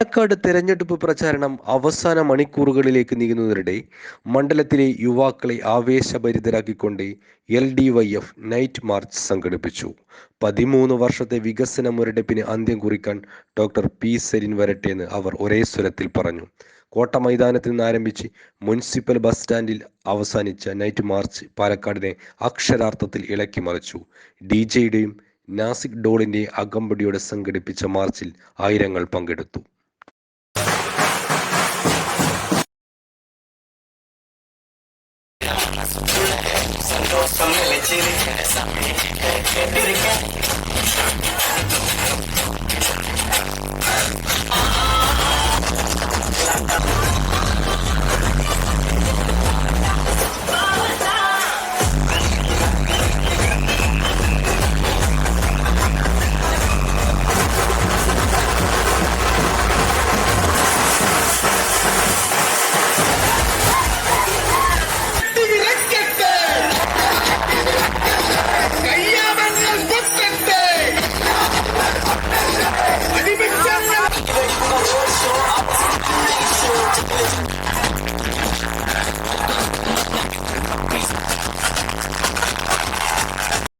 പാലക്കാട് തെരഞ്ഞെടുപ്പ് പ്രചാരണം അവസാന മണിക്കൂറുകളിലേക്ക് നീങ്ങുന്നതിനിടെ മണ്ഡലത്തിലെ യുവാക്കളെ ആവേശഭരിതരാക്കിക്കൊണ്ട് L D Y F night march സംഘടിപ്പിച്ചു. പതിമൂന്ന് വർഷത്തെ വികസന മുരടിപ്പിന് അന്ത്യം കുറിക്കാൻ ഡോക്ടർ പി സെലിൻ വരട്ടെ എന്ന് അവർ ഒരേ സ്വരത്തിൽ പറഞ്ഞു. കോട്ട മൈതാനത്തിൽ നിന്ന് ആരംഭിച്ച് മുനിസിപ്പൽ ബസ് സ്റ്റാൻഡിൽ അവസാനിച്ച നൈറ്റ് മാർച്ച് പാലക്കാടിനെ അക്ഷരാർത്ഥത്തിൽ ഇളക്കി മറിച്ചു. ഡി ജെയുടെയും നാസിക് ഡോളിന്റെ അകമ്പടിയോടെ സംഘടിപ്പിച്ച മാർച്ചിൽ ആയിരങ്ങൾ പങ്കെടുത്തു. சந்தோஷம் நினைச்சிருக்க சமையல் கேட்டிருக்க